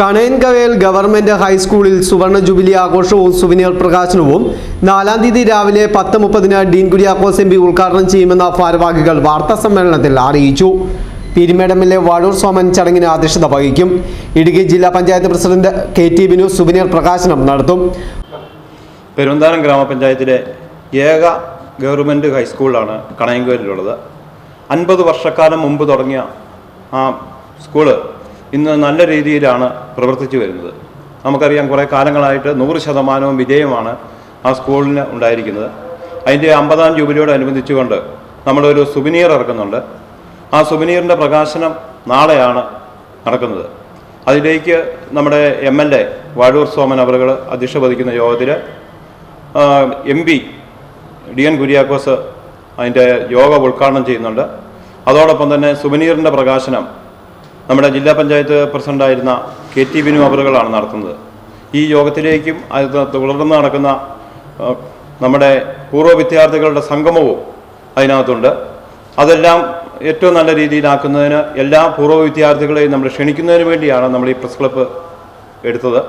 കണയൻകവയൽ government ഹൈസ്കൂളിൽ സുവർണ jubilee ആഘോഷവും സുവിനിയർ പ്രകാശനവും നാലാം തീയതി രാവിലെ പത്ത് മുപ്പതിന് ഡീൻ കുര്യാക്കോസ് എം പി ഉദ്ഘാടനം ചെയ്യുമെന്ന ഭാരവാഹികൾ വാർത്താ സമ്മേളനത്തിൽ അറിയിച്ചു പീരുമേടമിലെ വാഴൂർ സോമൻ ചടങ്ങിന് അധ്യക്ഷത വഹിക്കും. ഇടുക്കി ജില്ലാ panchayat president K T Binu souvenir പ്രകാശനം നടത്തും. പെരുന്താനം ഗ്രാമപഞ്ചായത്തിലെ ഏക ഗവൺമെന്റ് ഹൈസ്കൂളാണ് കണയങ്കോലിലുള്ളത് അൻപത് വർഷക്കാലം മുമ്പ് തുടങ്ങിയ ആ സ്കൂൾ ഇന്ന് നല്ല രീതിയിലാണ് പ്രവർത്തിച്ചു വരുന്നത്. നമുക്കറിയാം കുറേ കാലങ്ങളായിട്ട് നൂറ് ശതമാനവും വിജയമാണ് ആ സ്കൂളിന് ഉണ്ടായിരിക്കുന്നത്. അതിന്റെ അമ്പതാം ജൂബിലിയോടനുബന്ധിച്ചുകൊണ്ട് നമ്മളൊരു സുബിനീർ ഇറക്കുന്നുണ്ട്. ആ സുബിനീറിന്റെ പ്രകാശനം നാളെയാണ് നടക്കുന്നത്. അതിലേക്ക് നമ്മുടെ M L A Vazhoor Soman അവറുകൾ അധ്യക്ഷ വഹിക്കുന്ന യോഗത്തിൽ എം പി ഡി എൻ കുര്യാക്കോസ് അതിന്റെ യോഗ ഉദ്ഘാടനം ചെയ്യുന്നുണ്ട്. അതോടൊപ്പം തന്നെ സുബിനീറിന്റെ പ്രകാശനം നമ്മുടെ ജില്ലാ പഞ്ചായത്ത് പ്രസിഡന്റായിരുന്ന കെ ടി ബിനു അവറുകളാണ് നടത്തുന്നത്. ഈ യോഗത്തിലേക്കും അത് തുടർന്ന് നടക്കുന്ന നമ്മുടെ പൂർവ വിദ്യാർത്ഥികളുടെ സംഗമവും അതിനകത്തുണ്ട്. അതെല്ലാം ഏറ്റവും നല്ല രീതിയിലാക്കുന്നതിന് എല്ലാ പൂർവ വിദ്യാർത്ഥികളെയും നമ്മൾ ക്ഷണിക്കുന്നതിന് വേണ്ടിയാണ് നമ്മൾ ഈ പ്രസ് ക്ലബ്ബ് എടുത്തത്.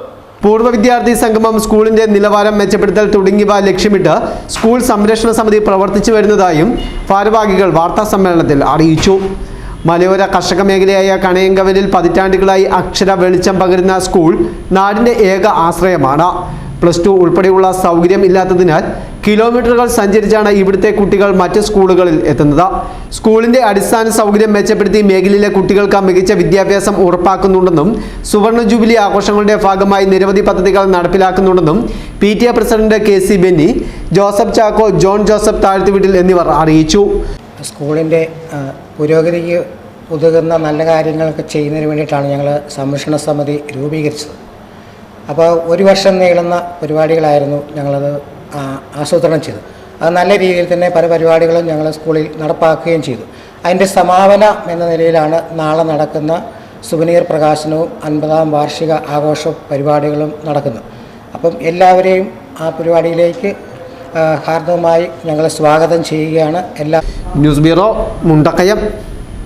പൂർവ വിദ്യാർത്ഥി സംഗമം സ്കൂളിന്റെ നിലവാരം മെച്ചപ്പെടുത്തൽ തുടങ്ങിയവ ലക്ഷ്യമിട്ട് സ്കൂൾ സംരക്ഷണ സമിതി പ്രവർത്തിച്ചു വരുന്നതായും ഭാരവാഹികൾ വാർത്താ സമ്മേളനത്തിൽ അറിയിച്ചു. മലയോര കർഷക മേഖലയായ കണയങ്കവലിൽ പതിറ്റാണ്ടുകളായി അക്ഷര വെളിച്ചം പകരുന്ന സ്കൂൾ നാടിന്റെ ഏക ആശ്രയമാണ്. പ്ലസ് ടു ഉൾപ്പെടെയുള്ള സൗകര്യം ഇല്ലാത്തതിനാൽ കിലോമീറ്ററുകൾ സഞ്ചരിച്ചാണ് ഇവിടുത്തെ കുട്ടികൾ മറ്റ് സ്കൂളുകളിൽ എത്തുന്നത്. സ്കൂളിന്റെ അടിസ്ഥാന സൗകര്യം മെച്ചപ്പെടുത്തി മേഖലയിലെ കുട്ടികൾക്ക് മികച്ച വിദ്യാഭ്യാസം ഉറപ്പാക്കുന്നുണ്ടെന്നും സുവർണ ജൂബിലി ആഘോഷങ്ങളുടെ ഭാഗമായി നിരവധി പദ്ധതികൾ നടപ്പിലാക്കുന്നുണ്ടെന്നും P T A president K C Benny Joseph Chacko John Joseph താഴ്ത്തുവീട്ടിൽ എന്നിവർ അറിയിച്ചു. സ്കൂളിന്റെ പുരോഗതിക്ക് ഉതകുന്ന നല്ല കാര്യങ്ങളൊക്കെ ചെയ്യുന്നതിന് വേണ്ടിയിട്ടാണ് ഞങ്ങൾ സംരക്ഷണ സമിതി രൂപീകരിച്ചത്. അപ്പോൾ ഒരു വർഷം നീളുന്ന പരിപാടികളായിരുന്നു ഞങ്ങളത് ആസൂത്രണം ചെയ്തത്. അത് നല്ല രീതിയിൽ തന്നെ പല പരിപാടികളും ഞങ്ങൾ സ്കൂളിൽ നടപ്പാക്കുകയും ചെയ്തു. അതിന്റെ സമാപന എന്ന നിലയിലാണ് നാളെ നടക്കുന്ന സുവനീർ പ്രകാശനവും അൻപതാം വാർഷിക ആഘോഷ പരിപാടികളും നടക്കുന്നത്. അപ്പം എല്ലാവരെയും ആ പരിപാടിയിലേക്ക് ഹാർദവമായി ഞങ്ങളെ സ്വാഗതം ചെയ്യുകയാണ്. എല്ലാ ന്യൂസ് ബ്യൂറോ മുണ്ടക്കയം.